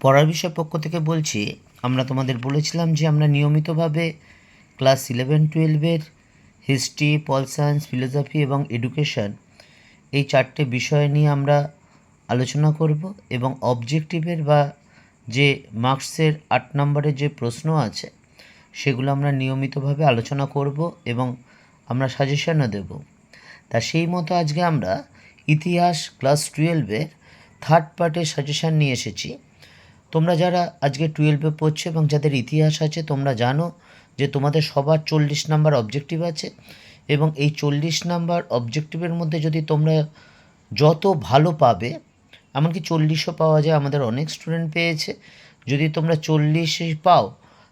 পড়ার বিষয় পক্ষ থেকে বলছি, আমরা তোমাদের বলেছিলাম যে আমরা নিয়মিতভাবে ক্লাস ইলেভেন টুয়েলভের হিস্ট্রি পল সায়েন্স ফিলোসফি এবং এডুকেশন এই চারটে বিষয় নিয়ে আমরা আলোচনা করব এবং অবজেক্টিভের বা যে মার্কসের আট নম্বরের যে প্রশ্ন আছে, সেগুলো আমরা নিয়মিতভাবে আলোচনা করব এবং আমরা সাজেশনও দেব। তা সেই মতো আজকে আমরা ইতিহাস ক্লাস টুয়েলভের থার্ড পার্টের সাজেশান নিয়ে এসেছি। তোমরা যারা আজকে টুয়েলভে পড়ছো এবং যাদের ইতিহাস আছে, তোমরা জানো যে তোমাদের সবার চল্লিশ নাম্বার অবজেক্টিভ আছে এবং এই চল্লিশ নাম্বার অবজেক্টিভের মধ্যে যদি তোমরা যত ভালো পাবে, এমনকি চল্লিশও পাওয়া যায়, আমাদের অনেক স্টুডেন্ট পেয়েছে, যদি তোমরা চল্লিশে পাও,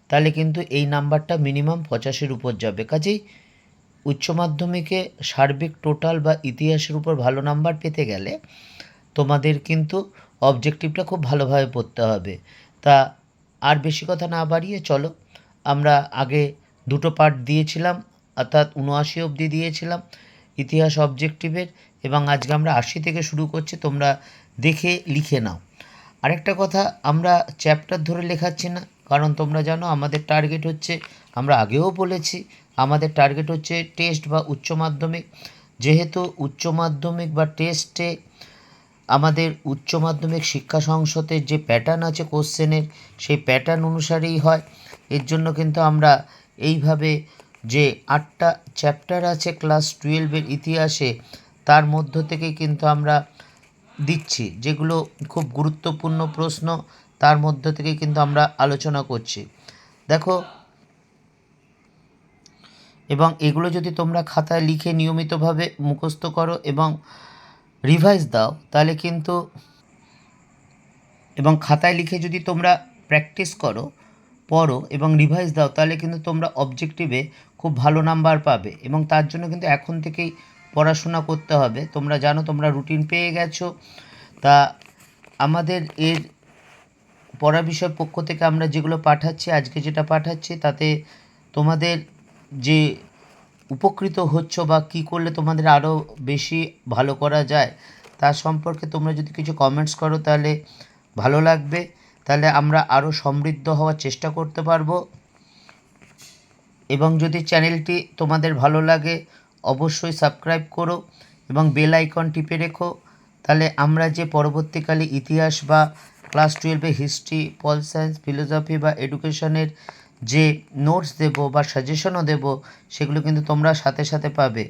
তাহলে কিন্তু এই নাম্বারটা মিনিমাম পঁচাশির উপর যাবে। কাজেই উচ্চ মাধ্যমিকে সার্বিক টোটাল বা ইতিহাসের উপর ভালো নাম্বার পেতে গেলে তোমাদের কিন্তু অবজেক্টিভটা খুব ভালোভাবে পড়তে হবে। তা আর বেশি কথা না বাড়িয়ে চলো। আমরা আগে দুটো পার্ট দিয়েছিলাম, অর্থাৎ উনআশি অবধি দিয়েছিলাম, ইতিহাস অবজেক্টিভের এবং আজকে আমরা আশি থেকে শুরু করছি, তোমরা দেখে লিখে নাও। আরেকটা কথা, আমরা চ্যাপ্টার ধরে লেখাচ্ছি না, কারণ তোমরা জানো আমাদের টার্গেট হচ্ছে, আমরা আগেও বলেছি, আমাদের টার্গেট হচ্ছে টেস্ট বা উচ্চ মাধ্যমিক। যেহেতু উচ্চ মাধ্যমিক বা টেস্টে আমাদের উচ্চ মাধ্যমিক শিক্ষা সংসদের যে প্যাটার্ন আছে কোশ্চেনের সেই প্যাটার্ন অনুসারেই হয়। এর জন্য কিন্তু আমরা এইভাবে যে আটটা চ্যাপ্টার আছে ক্লাস টুয়েলভের ইতিহাসে, তার মধ্য থেকে কিন্তু আমরা দিচ্ছি, যেগুলো খুব গুরুত্বপূর্ণ প্রশ্ন, তার মধ্য থেকে কিন্তু আমরা আলোচনা করছি। দেখো, এবং এগুলো যদি তোমরা খাতায় লিখে নিয়মিতভাবে মুখস্থ করো এবং রিভাইজ দাও, তাহলে কিন্তু এবং খাতায় লিখে যদি তোমরা প্র্যাকটিস করো, পড়ো এবং রিভাইজ দাও, তাহলে কিন্তু তোমরা অবজেক্টিভে খুব ভালো নাম্বার পাবে এবং তার জন্য কিন্তু এখন থেকেই পড়াশোনা করতে হবে। তোমরা জানো, তোমরা রুটিন পেয়ে গেছো। তা আমাদের এর পড়া বিষয় পক্ষ থেকে আমরা যেগুলো পাঠাচ্ছি, আজকে যেটা পাঠাচ্ছি, তাতে তোমাদের যে উপকৃত হচ্ছ বা কী করলে তোমাদের আরও বেশি ভালো করা যায়, তার সম্পর্কে তোমরা যদি কিছু কমেন্টস করো তাহলে ভালো লাগবে। তাহলে আমরা আরও সমৃদ্ধ হওয়ার চেষ্টা করতে পারব। এবং যদি চ্যানেলটি তোমাদের ভালো লাগে, অবশ্যই সাবস্ক্রাইব করো এবং বেল আইকন টিপে রেখো। তাহলে আমরা যে পরবর্তীকালে ইতিহাস বা ক্লাস টুয়েলভে হিস্ট্রি পল সায়েন্স ফিলোসফি বা এডুকেশনের যে নোটস দেব বা সাজেশনও দেব, সেগুলো কিন্তু তোমরা সাথে সাথে পাবে।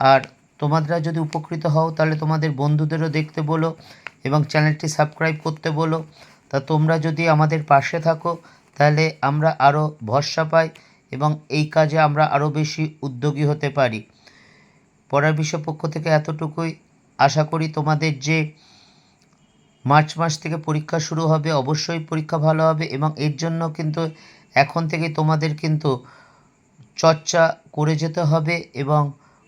আর তোমরা যদি উপকৃত হও, তাহলে তোমাদের বন্ধুদেরও দেখতে বলো এবং চ্যানেলটি সাবস্ক্রাইব করতে বলো। তা তোমরা যদি আমাদের পাশে থাকো, তাহলে আমরা আরও ভরসা পাই এবং এই কাজে আমরা আরও বেশি উদ্যোগী হতে পারি। পড়ার বিষয় পক্ষ থেকে এতটুকুই। আশা করি তোমাদের যে মার্চ মাস থেকে পরীক্ষা শুরু হবে, অবশ্যই পরীক্ষা ভালো হবে এবং এর জন্য কিন্তু এখন থেকে তোমাদের কিন্তু চর্চা করে যেতে হবে এবং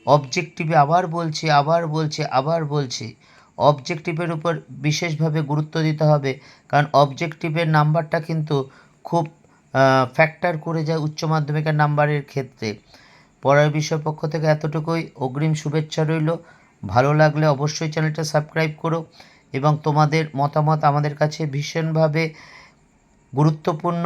অবজেক্টিভে আবার বলছি আবার বলছি আবার বলছি। অবজেক্টিভের উপর বিশেষভাবে গুরুত্ব দিতে হবে, কারণ অবজেক্টিভের নাম্বারটা কিন্তু খুব ফ্যাক্টর করে যায় উচ্চ মাধ্যমিকের নাম্বারের ক্ষেত্রে। পড়ার বিষয় পক্ষ থেকে এতটুকুই। অগ্রিম শুভেচ্ছা রইল। ভালো লাগলে অবশ্যই চ্যানেলটা সাবস্ক্রাইব করো এবং তোমাদের মতামত আমাদের কাছে ভীষণভাবে গুরুত্বপূর্ণ।